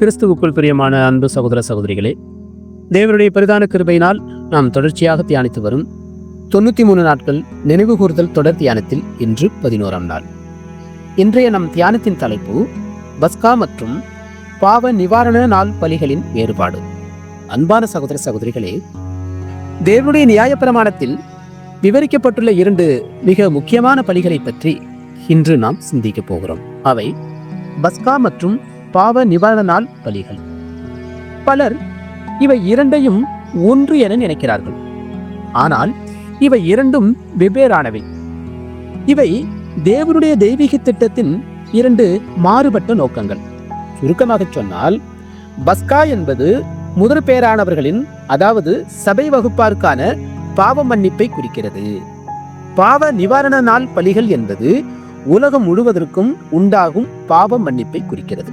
கிறிஸ்துவுக்குள் பிரியமான அன்பு சகோதர சகோதரிகளே தேவனுடைய பரிதான கிருபையினால் நாம் தொடர்ச்சியாக தியானித்து வரும் தொண்ணூற்றி மூணு நாட்கள் நினைவு கூறுதல் தொடர் தியானத்தில் இன்று பதினோராம் நாள். இன்றைய நம் தியானத்தின் தலைப்பு பஸ்கா மற்றும் பாவ நிவாரண நாள் பலிகளின் வேறுபாடு. அன்பான சகோதர சகோதரிகளே தேவனுடைய நியாயப்பிரமாணத்தில் விவரிக்கப்பட்டுள்ள இரண்டு மிக முக்கியமான பலிகளை பற்றி இன்று நாம் சிந்திக்கப் போகிறோம். அவை பஸ்கா மற்றும் பாவ நிவாரண நாள் பலிகள். பலர் இவை இரண்டையும் ஒன்று என நினைக்கிறார்கள். ஆனால் இவை இரண்டும் வெவ்வேறானவை. இவை தேவனுடைய தெய்வீக திட்டத்தின் இரண்டு மாறுபட்ட நோக்கங்கள். சுருக்கமாக சொன்னால் பஸ்கா என்பது முதற் பேரானவர்களின் அதாவது சபை வகுப்பாருக்கான பாவ மன்னிப்பை குறிக்கிறது. பாவ நிவாரண நாள் பலிகள் என்பது உலகம் முழுவதற்கும் உண்டாகும் பாவ மன்னிப்பை குறிக்கிறது.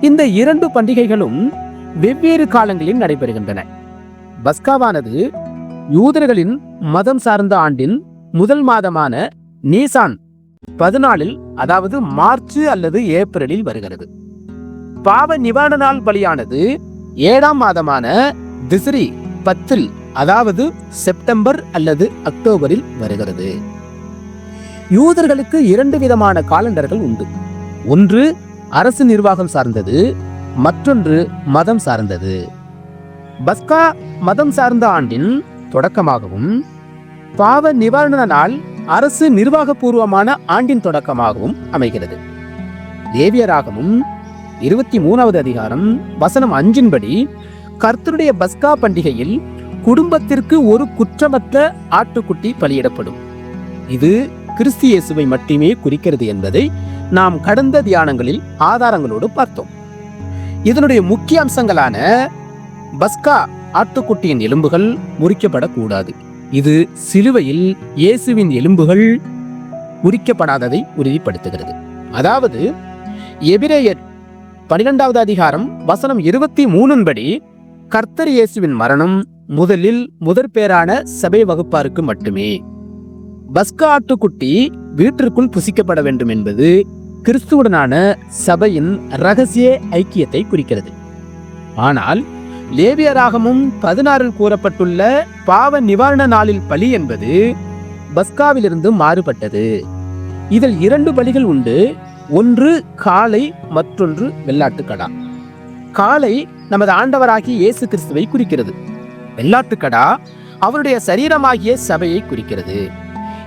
இந்த இரண்டு பண்டிகைகளும் வெவ்வேறு காலங்களில் நடைபெறுகின்றன. பஸ்காவானது யூதர்களின் மதம் சார்ந்த ஆண்டின் முதல் மாதமான நீசான் பதினாலில் அதாவது மார்ச் அல்லது ஏப்ரலில் வருகிறது. பாவ நிவாரண நாள் பலியானது ஏழாம் மாதமான திசிரி பத்தில் அதாவது செப்டம்பர் அல்லது அக்டோபரில் வருகிறது. யூதர்களுக்கு இரண்டு விதமான காலண்டர்கள் உண்டு. ஒன்று அரசு நிர்வாகம் சார்ந்தது மற்றொன்று மதம் சார்ந்தது. பஸ்கா மதம் சார்ந்த ஆண்டின் தொடக்கமாகவும் பாவ நிவாரண நாள் அரசு நிர்வாகபூர்வமான ஆண்டின் தொடக்கமாகவும் அமைகிறது. தேவியராகமும் இருபத்தி மூணாவது அதிகாரம் வசனம் அஞ்சின்படி கர்த்தருடைய பஸ்கா பண்டிகையில் குடும்பத்திற்கு ஒரு குற்றமற்ற ஆட்டுக்குட்டி பலியிடப்படும். இது கிறிஸ்தியேசுவை மட்டுமே குறிக்கிறது என்பதை நாம் கடந்த தியானங்களில் ஆதாரங்களோடு பார்த்தோம். இதனுடைய முக்கிய அம்சங்களான பஸ்கா ஆட்டுக்குட்டியின் எலும்புகள் முறிக்கப்படக்கூடாது. இது சிலுவையில் இயேசுவின் எலும்புகள் முறிக்கப்படாததை உறுதிப்படுத்துகிறது. அதாவது எபிரேயர் பனிரெண்டாவது அதிகாரம் வசனம் இருபத்தி மூணின்படி கர்த்தர் இயேசுவின் மரணம் முதலில் முதற் பேரான சபை வகுப்பாருக்கு மட்டுமே. பஸ்கா ஆட்டுக்குட்டி வீட்டிற்குள் புசிக்கப்பட வேண்டும் என்பது கிறிஸ்துவுடனான சபையின் ரகசிய ஐக்கியத்தை குறிக்கிறது. ஆனால் லேவியராகமும் பதினாறில் கூறப்பட்டுள்ள பாவ நிவாரண நாளில் பலி என்பது பஸ்காவிலிருந்து மாறுபட்டது. இதில் இரண்டு பலிகள் உண்டு. ஒன்று காலை மற்றொன்று வெள்ளாட்டுக்கடா. காலை நமது ஆண்டவராகிய இயேசு கிறிஸ்துவை குறிக்கிறது. வெள்ளாட்டுக்கடா அவருடைய சரீரமாகிய சபையை குறிக்கிறது.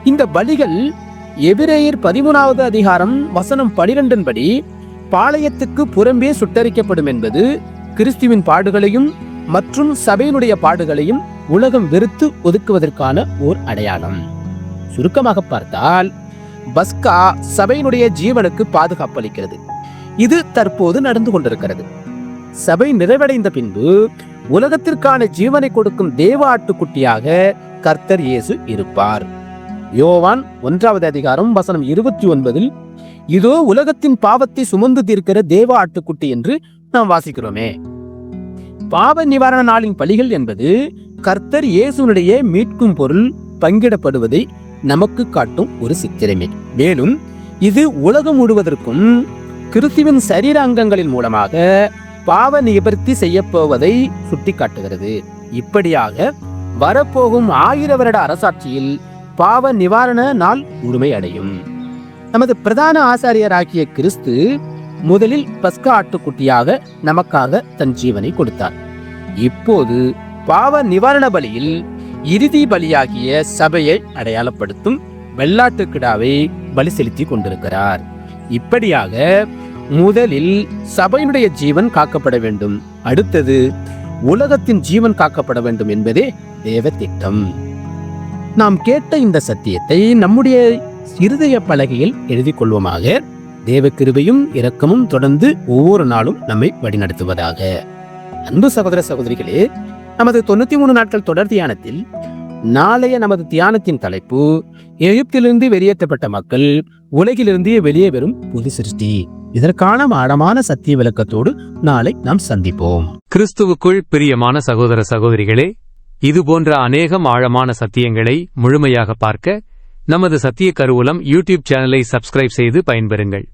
இந்த பலிகள் எபிரேயர் பதிமூணாவது அதிகாரம் வசனம் பனிரெண்டின்படி பாளையத்துக்கு புறம்பே சுட்டரிக்கப்படும் என்பது கிறிஸ்துவின் பாடுகளையும் மற்றும் சபையினுடைய பாடுகளையும் உலகம் வெறுத்து ஒதுக்குவதற்கான ஓர் அடையாளம். சுருக்கமாக பார்த்தால் பஸ்கா சபையினுடைய ஜீவனுக்கு பாதுகாப்பு அளிக்கிறது இது தற்போது நடந்து கொண்டிருக்கிறது. சபை நிறைவடைந்த பின்பு உலகத்திற்கான ஜீவனை கொடுக்கும் தேவ ஆட்டுக்குட்டியாக கர்த்தர் இயேசு இருப்பார். யோவான் ஒன்றாவது அதிகாரம் வசனம் இருபத்தி ஒன்பதில் இதோ உலகத்தின் பாவத்தை சுமந்து தீர்க்கிற தேவ ஆட்டுக்குட்டி என்று நாம் வாசிக்கிறோமே. பாவ நிவாரண நாளின் பலிகள் என்பது கர்த்தர் இயேசுனுடைய மீட்கும் பொருள் பங்கிடப்படுவதை நமக்கு காட்டும் ஒரு சித்திரமே. மேலும் இது உலகம் முழுவதற்கும் கிறிஸ்துவின் சரீர அங்கங்களின் மூலமாக பாவ நிவர்த்தி செய்யப்போவதை சுட்டிக்காட்டுகிறது. இப்படியாக வரப்போகும் ஆயிர வருட அரசாட்சியில் பாவ நிவாரண நாள் முழுமை அடையும். நமது பிரதான ஆசாரியராகிய கிறிஸ்து முதலில் பஸ்கா ஆட்டுக்குட்டியாக நமக்காக தன் ஜீவனை கொடுத்தார். இப்போது பாவ நிவாரண பலியில் இறுதி பலியாகிய சபையை அடையாளப்படுத்தும் வெள்ளாட்டுக்கிடாவை பலி செலுத்தி கொண்டிருக்கிறார். இப்படியாக முதலில் சபையினுடைய ஜீவன் காக்கப்பட வேண்டும். அடுத்தது உலகத்தின் ஜீவன் காக்கப்பட வேண்டும் என்பதே தேவ திட்டம். நாம் கேட்ட இந்த சத்தியத்தை நம்முடைய இருதய பலகையில் எழுதி கொள்வோமாக. தேவ கிருபையும் இரக்கமும் தொடர்ந்து ஒவ்வொரு நாளும் நம்மை வழிநடத்துவதாக. அன்பு சகோதர சகோதரிகளே நமது தொண்ணூத்தி மூணு நாட்கள் தொடர் தியானத்தில் நாளைய நமது தியானத்தின் தலைப்பு எகிப்திலிருந்து வெளியேற்றப்பட்ட மக்கள் உலகிலிருந்து வெளியே வரும் புது சிருஷ்டி. இதற்கான ஆழமான சத்திய விளக்கத்தோடு நாளை நாம் சந்திப்போம். கிறிஸ்துவுக்குள் பிரியமான சகோதர சகோதரிகளே இதுபோன்ற அநேகம் ஆழமான சத்தியங்களை முழுமையாக பார்க்க நமது சத்திய கருவூலம் யூடியூப் சேனலை சப்ஸ்கிரைப் செய்து பயன்பெறுங்கள்.